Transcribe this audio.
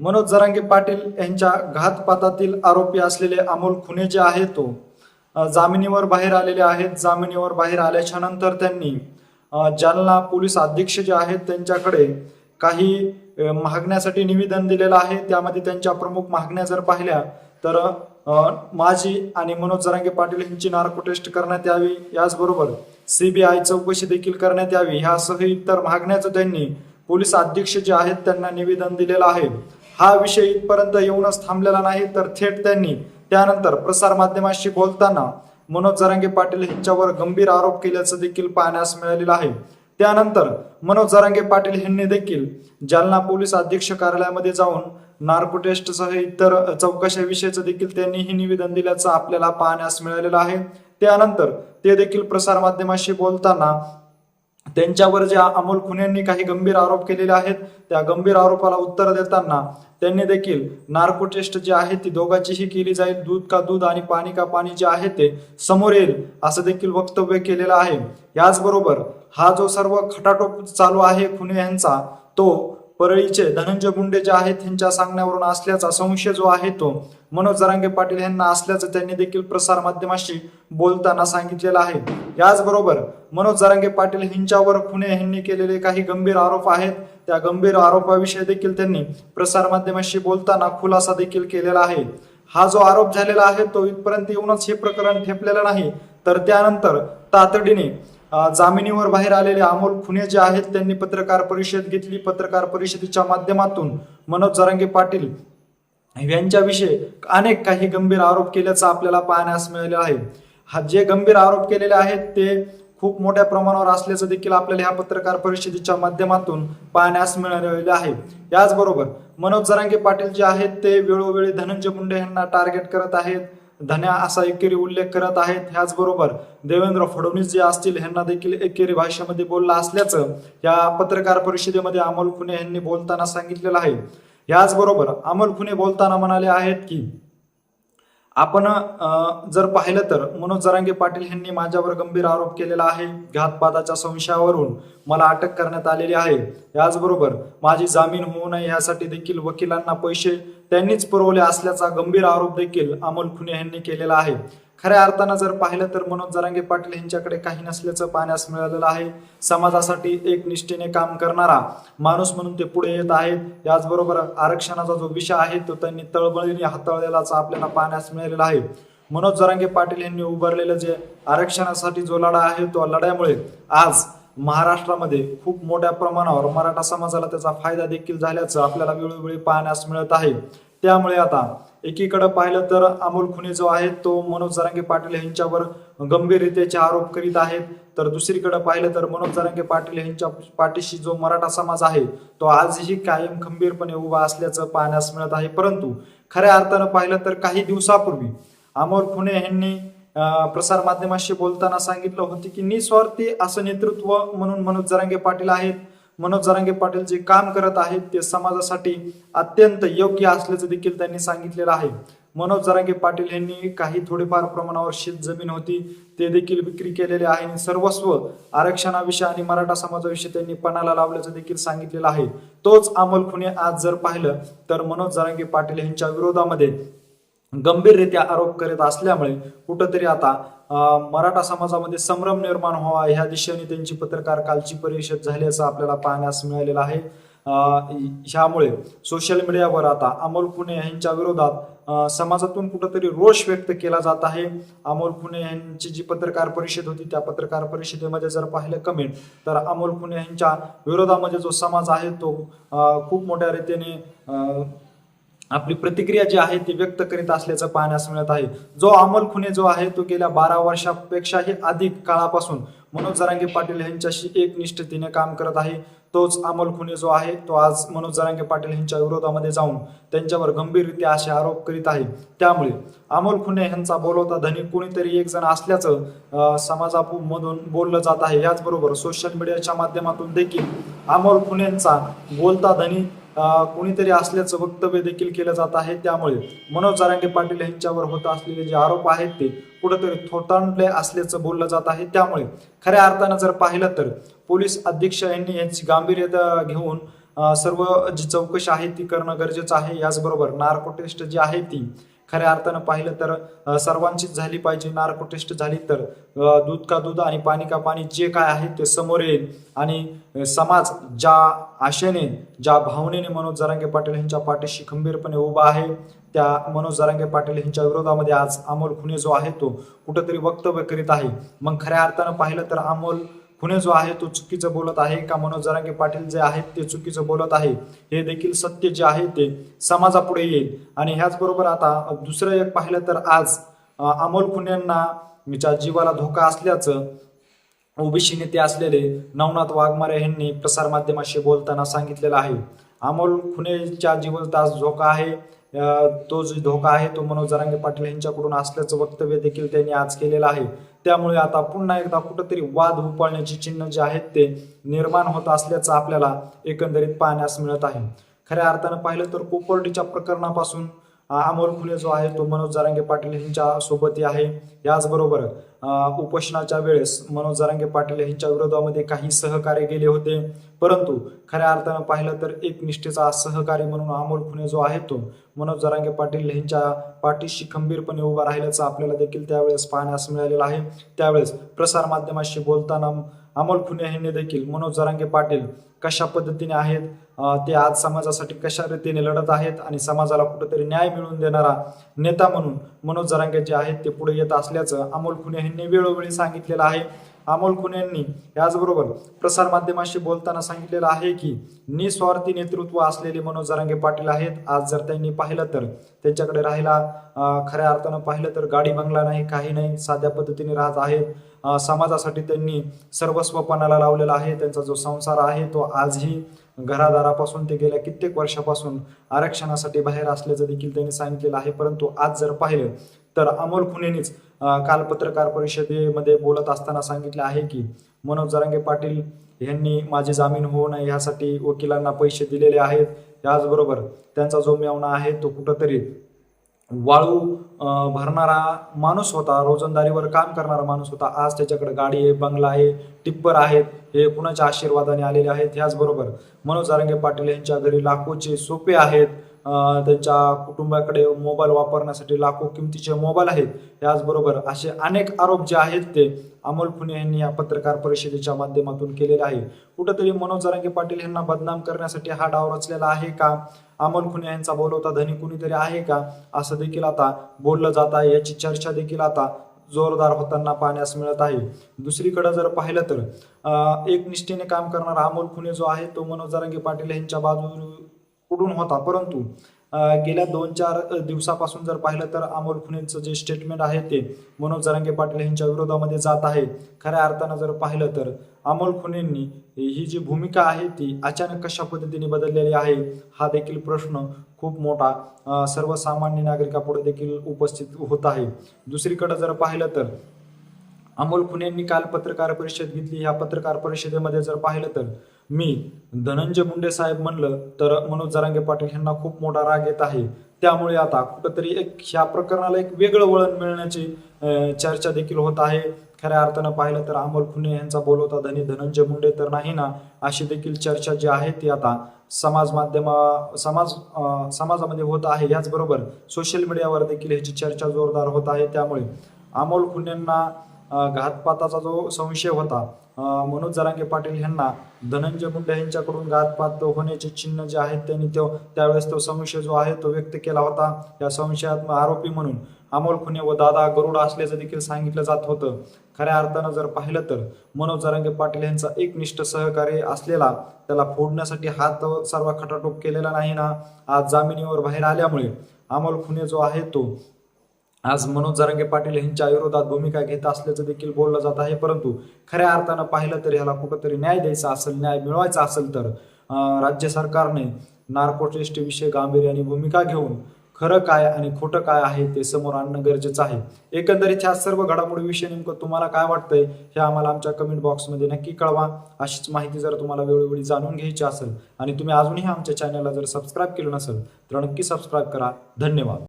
मनोज जरांगे पाटील यांच्या घातपातातील आरोपी असलेले अमोल खुने जे आहे तो जामिनीवर बाहेर आलेले आहेत. जामिनीवर बाहेर आल्याच्यानंतर त्यांनी जालना पोलीस अध्यक्ष जे आहेत त्यांच्याकडे काही मागण्यासाठी निवेदन दिलेलं आहे. त्यामध्ये त्यांच्या प्रमुख मागण्या जर पाहिल्या तर माझी आणि मनोज जरांगे पाटील यांची नार्को टेस्ट करण्यात यावी. याचबरोबर सीबीआय चौकशी देखील करण्यात यावी. ह्यासह इतर मागण्याचं त्यांनी पोलीस अध्यक्ष जे आहेत त्यांना निवेदन दिलेलं आहे. हा विषय इथपर्यंत येऊनच थांबलेला नाही तर थेट त्यांनी त्यानंतर प्रसार माध्यमांशी बोलताना मनोज जरांगे पाटील यांच्यावर गंभीर आरोप केल्याचं देखील पाहण्यास मिळालेलं आहे. त्यानंतर मनोज जरांगे पाटील यांनी देखील जालना पोलीस अधीक्षक कार्यालयामध्ये जाऊन नार्को टेस्टसह इतर चौकशाविषयीचं देखील त्यांनीही निवेदन दिल्याचं आपल्याला पाहण्यास मिळालेलं आहे. त्यानंतर ते देखील प्रसार माध्यमाशी बोलताना त्यांच्यावर जे अमोल खुन्यांनी काही गंभीर आरोप केलेले आहेत त्या गंभीर आरोपाला उत्तर देताना त्यांनी देखील नार्को टेस्ट जी आहे ती दोघांचीही केली जाईल. दूध का दूध आणि पाणी का पाणी जे आहे ते समोर येईल असं देखील वक्तव्य केलेलं आहे. याचबरोबर हा जो सर्व खटाटोप चालू आहे खुने यांचा तो परळीचे धनंजय मुंडे जे आहेत त्यांच्या सांगण्यावरून असल्याचा संशय जो आहे तो मनोज जरांगे पाटील यांना असल्याचं त्यांनी देखील प्रसार माध्यमाशी बोलताना सांगितलेलं आहे. याचबरोबर मनोज जरांगे पाटील यांच्यावर खुने यांनी केलेले काही गंभीर आरोप आहेत. त्या गंभीर आरोपाविषयी देखील त्यांनी प्रसार माध्यमाशी बोलताना खुलासा देखील केलेला आहे. हा जो आरोप झालेला आहे तो इथपर्यंत येऊनच हे प्रकरण ठेपलेलं नाही. तर त्यानंतर तातडीने जामिनीवर बाहेर आलेले अमोल खुने जे आहेत त्यांनी पत्रकार परिषद घेतली. पत्रकार परिषदेच्या माध्यमातून मनोज जरांगे पाटील यांच्याविषयी अनेक काही गंभीर आरोप केल्याचं आपल्याला पाहण्यास मिळाले आहे. हा जे गंभीर आरोप केलेले आहेत ते खूप मोठ्या प्रमाणावर असल्याचं देखील आपल्याला ह्या पत्रकार परिषदेच्या माध्यमातून पाहण्यास मिळालेले आहे. याचबरोबर मनोज जरांगे पाटील जे आहेत ते वेळोवेळी धनंजय मुंडे यांना टार्गेट करत आहेत. धन्या असा एकेरी उल्लेख करत आहेत. ह्याचबरोबर देवेंद्र फडणवीस जे असतील यांना देखील एकेरी भाषेमध्ये बोलला असल्याचं या पत्रकार परिषदेमध्ये अमोल खुने यांनी बोलताना सांगितलेलं आहे. याचबरोबर अमोल खुने बोलताना म्हणाले आहेत की आपण जर पाहिलं तर मनोज जरांगे पाटील यांनी माझ्यावर गंभीर आरोप केलेला आहे घातपाताच्या संशयावरून मला अटक करण्यात आलेली आहे. याचबरोबर माझी जामीन होऊ नये यासाठी देखील वकिलांना पैसे त्यांनीच पुरवले असल्याचा गंभीर आरोप देखील अमोल खुने यांनी केलेला आहे. खऱ्या अर्थानं जर पाहिलं तर मनोज जरांगे पाटील यांच्याकडे काही नसल्याचं पाहण्यास मिळालेलं आहे. समाजासाठी एक निष्ठेने काम करणारा माणूस म्हणून ते पुढे येत आहेत. याचबरोबर आरक्षणाचा जो विषय आहे तो त्यांनी तळमळीने हाताळलेलाच आपल्याला पाहण्यास मिळालेला आहे. मनोज जरांगे पाटील यांनी उभारलेलं जे आरक्षणासाठी जो लढा आहे तो लढ्यामुळे आज महाराष्ट्रामध्ये खूप मोठ्या प्रमाणावर मराठा समाजाला त्याचा फायदा देखील झाल्याचं आपल्याला वेळोवेळी पाहण्यास मिळत आहे. त्यामुळे आता एकीकडे पाहिलं तर अमोल खुने जो आहे तो मनोज जरांगे पाटील यांच्यावर गंभीरतेचे आरोप करीत आहेत. तर दुसरीकडे पाहिलं तर मनोज जरांगे पाटील यांच्या पाठीशी जो मराठा समाज आहे तो आजही कायम खंबीरपणे उभा असल्याचं पाहण्यास मिळत आहे. परंतु खऱ्या अर्थानं पाहिलं तर काही दिवसापूर्वी अमोल खुने यांनी प्रसारमाध्यमाशी प्रसार माध्यमाशी बोलताना सांगितलं होतं की निस्वार्थी असं नेतृत्व म्हणून मनोज जरांगे पाटील आहेत. मनोज जरांगे पाटील जे काम करत आहेत ते समाजासाठी अत्यंत योग्य असल्याचं देखील त्यांनी सांगितलेलं आहे. मनोज जरांगे पाटील यांनी काही थोडेफार प्रमाणावर शेत जमीन होती ते देखील विक्री केलेले आहे आणि सर्वस्व आरक्षणाविषयी आणि मराठा समाजाविषयी त्यांनी पणाला लावल्याचं देखील सांगितलेलं आहे. तोच अमोल खुने आज जर पाहिलं तर मनोज जरांगे पाटील यांच्या विरोधामध्ये गंभीररित्या आरोप करीत असल्यामुळे कुठंतरी आता मराठा समाजामध्ये संभ्रम निर्माण व्हावा ह्या दिशेने त्यांची पत्रकार कालची परिषद झाल्याचं आपल्याला पाहण्यास मिळालेलं आहे. ह्यामुळे सोशल मीडियावर आता अमोल पुणे यांच्या विरोधात समाजातून कुठंतरी रोष व्यक्त केला जात आहे. अमोल पुणे यांची जी पत्रकार परिषद होती त्या पत्रकार परिषदेमध्ये जर पाहिलं कमेंट तर अमोल पुणे यांच्या विरोधामध्ये जो समाज आहे तो खूप मोठ्या रीतीने आपली प्रतिक्रिया जी आहे ती व्यक्त करीत असल्याचं पाहण्यास मिळत आहे. जो अमोल खुने जो आहे तो गेल्या बारा वर्षापेक्षाही अधिक काळापासून मनोज जरांगे पाटील यांच्याशी एक निष्ठतेने काम करत आहे. तोच अमोल खुने जो आहे तो आज मनोज जरांगे पाटील यांच्या विरोधामध्ये जाऊन त्यांच्यावर गंभीररित्या असे आरोप करीत आहे. त्यामुळे अमोल खुने यांचा बोलवता धनी कोणीतरी एक जण असल्याचं समाजामधून बोललं जात आहे. याचबरोबर सोशल मीडियाच्या माध्यमातून देखील अमोल खुनेंचा बोलता धनी कुणीतरी असल्याचं वक्तव्य देखील केलं जात आहे. त्यामुळे मनोज जारांगे पाटील यांच्यावर होत असलेले जे आरोप आहेत ते कुठंतरी थोतांडले असल्याचं बोललं जात आहे. त्यामुळे खऱ्या अर्थानं जर पाहिलं तर पोलीस अध्यक्ष यांनी यांची गांभीर्यता घेऊन सर्व जी चौकशी आहे ती करणं गरजेचं आहे. याचबरोबर नार्को टेस्ट जी आहे ती खऱ्या अर्थानं पाहिलं तर सर्वांचीच झाली पाहिजे नार्को टेस्ट झाली तर दूध का दूध आणि पाणी का पाणी जे काय आहे ते समोर येईल. आणि समाज ज्या आशेने ज्या भावनेने मनोज जरांगे पाटील यांच्या पाठीशी खंबीरपणे उभा आहे त्या मनोज जरांगे पाटील यांच्या विरोधामध्ये आज अमोल खुने जो आहे तो कुठंतरी वक्तव्य करीत आहे. मग खऱ्या अर्थानं पाहिलं तर अमोल खुने जो आहे तो चुकीचं बोलत आहे का मनोज जरांगे पाटील जे आहेत ते चुकीचं बोलत आहे हे देखील सत्य जे आहे ते समाजापुढे येईल. आणि ह्याचबरोबर आता दुसरं एक पाहिलं तर आज अमोल खुन्यांना ज्या जीवाला धोका असल्याचं ओबीसी नेते असलेले नवनाथ वाघमारे यांनी प्रसारमाध्यमाशी बोलताना सांगितलेलं आहे. अमोल खुनेच्या जीवनात आज धोका आहे तो जो धोका आहे तो मनोज जरांगे पाटील यांच्याकडून असल्याचं वक्तव्य देखील त्यांनी आज केलेलं आहे. त्यामुळे आता पुन्हा एकदा कुठंतरी वाद उपाळण्याची चिन्ह जे आहेत ते निर्माण होत असल्याचं आपल्याला एकंदरीत पाहण्यास मिळत आहे. खऱ्या अर्थानं पाहिलं तर कोपर्डीच्या प्रकरणापासून अमोल खुले जो आहे तो मनोज जरांगे पाटील यांच्या सोबतही आहे. याचबरोबर उपोषणाच्या वेळेस मनोज जरांगे पाटील यांच्या विरोधामध्ये काही सहकार्य गेले होते. परंतु खऱ्या अर्थानं पाहिलं तर एक निष्ठेचा सहकारी म्हणून अमोल खुने जो आहे तो मनोज जरांगे पाटील यांच्या पाठीशी खंबीरपणे उभा राहिल्याचं आपल्याला देखील त्यावेळेस पाहण्यास मिळालेलं आहे. त्यावेळेस प्रसारमाध्यमाशी बोलताना अमोल खुने यांनी देखील मनोज जरांगे पाटील कशा पद्धतीने आहेत ते आज समाजासाठी कशा रीतीने लढत आहेत आणि समाजाला कुठेतरी न्याय मिळवून देणारा नेता म्हणून मनोज जरांगे जे आहेत ते पुढे येत असल्याचं अमोल खुने यांनी वेळोवेळी सांगितलेलं आहे. अमोल खुने यांनी याचबरोबर प्रसारमाध्यमाशी बोलताना सांगितलेलं आहे की निस्वार्थी नेतृत्व असलेले मनोज जरांगे पाटील आहेत. आज जर त्यांनी पाहिलं तर त्यांच्याकडे राहिला खऱ्या अर्थानं पाहिलं तर गाडी बंगला नाही काही नाही साध्या पद्धतीने राहत आहेत. समाजासाठी त्यांनी सर्वस्वपणाला लावलेला आहे. त्यांचा जो संसार आहे तो आजही घरादारापासून ते गेल्या कित्येक वर्षापासून आरक्षणासाठी बाहेर असल्याचं देखील त्यांनी सांगितलेलं आहे. परंतु आज जर पाहिलं तर अमोल खुनेनीच काल पत्रकार परिषदेमध्ये बोलत असताना सांगितलं आहे की मनोज जरांगे पाटील यांनी माझी जामीन होऊ नये यासाठी वकिलांना पैसे दिलेले आहेत. याचबरोबर त्यांचा जो मेवणा आहे तो कुठंतरी वाळू भरणारा माणूस होता रोजंदारीवर काम करणारा माणूस होता. आज त्याच्याकडे गाडी आहे बंगला आहे टिप्पर आहेत हे कुणाच्या आशीर्वादाने आलेले आहेत? ह्याचबरोबर मनोज आरंगे पाटील यांच्या घरी लाखोचे सोपे आहेत. त्यांच्या कुटुंबाकडे मोबाईल वापरण्यासाठी लाखो किमतीचे मोबाईल आहेत. याचबरोबर असे अनेक आरोप जे आहेत ते अमोल खुने यांनी या पत्रकार परिषदेच्या माध्यमातून केलेले आहे. कुठंतरी मनोज जरांगे पाटील यांना बदनाम करण्यासाठी हा डाव रचलेला आहे का? अमोल खुने यांचा बोलवता धनी कुणीतरी आहे का? असं देखील आता बोललं जात आहे. याची चर्चा देखील आता जोरदार होताना पाहण्यास मिळत आहे. दुसरीकडे जर पाहिलं तर अं, एक निष्ठेने काम करणारा अमोल खुने जो आहे तो मनोज जरांगे पाटील यांच्या कुठून होता. परंतु गेल्या दोन चार दिवसापासून जर पाहिलं तर अमोल खुनेंचं जे स्टेटमेंट आहे ते मनोज जरांगे पाटील यांच्या विरोधामध्ये जात आहे. खऱ्या अर्थानं जर पाहिलं तर अमोल खुनेंनी ही जी भूमिका आहे ती अचानक कशा पद्धतीने बदललेली आहे हा देखील प्रश्न खूप मोठा सर्वसामान्य नागरिकापुढे देखील उपस्थित होत आहे. दुसरीकडे जर पाहिलं तर अमोल खुनेंनी काल पत्रकार परिषद घेतली. ह्या पत्रकार परिषदेमध्ये जर पाहिलं तर मी धनंजय मुंडे साहेब म्हणलं तर मनोज जरांगे पाटील यांना खूप मोठा राग येत आहे. त्यामुळे आता कुठंतरी एक ह्या प्रकरणाला एक वेगळं वळण मिळण्याची चर्चा देखील होत आहे. खऱ्या अर्थानं पाहिलं तर अमोल खुने यांचा बोलवता धनी धनंजय मुंडे तर नाही ना? अशी देखील चर्चा जी आहे ती आता समाज माध्यमा समाज समाजामध्ये होत आहे. याचबरोबर सोशल मीडियावर देखील ह्याची चर्चा जोरदार होत आहे. त्यामुळे अमोल खुनेंना घातपाताचा जो संशय होता मनोज जरांगे पाटील यांना धनंजय मुंडे यांच्याकडून घातपात होण्याचे चिन्ह जे आहेत त्यांनी तो त्यावेळेस तो संशय जो आहे तो व्यक्त केला होता. या संशयात आरोपी म्हणून अमोल खुने व दादा गरुड असल्याचं देखील सांगितलं जात होतं. खऱ्या अर्थानं जर पाहिलं तर मनोज जरांगे पाटील यांचा एकनिष्ठ सहकारी असलेला त्याला फोडण्यासाठी हात सर्व खटाटोप केलेला नाही ना. आज जामिनीवर बाहेर आल्यामुळे अमोल खुने जो आहे तो आज मनोज जरांगे पाटील यांच्या विरोधात भूमिका घेत असल्याचं देखील बोललं जात आहे. परंतु खऱ्या अर्थानं पाहिलं तर ह्याला कुठंतरी न्याय द्यायचा असेल न्याय मिळवायचा असेल तर राज्य सरकारने नार्को टेस्ट गांभीर्याने भूमिका घेऊन खरं काय आणि खोटं काय आहे ते समोर आणणं गरजेचं आहे. एकंदरीत ह्या सर्व घडामोडीविषयी नेमकं तुम्हाला काय वाटतंय हे आम्हाला आमच्या कमेंट बॉक्समध्ये नक्की कळवा. अशीच माहिती जर तुम्हाला वेळोवेळी जाणून घ्यायची असेल आणि तुम्ही अजूनही आमच्या चॅनलला जर सबस्क्राईब केलं नसेल तर नक्की सबस्क्राईब करा. धन्यवाद.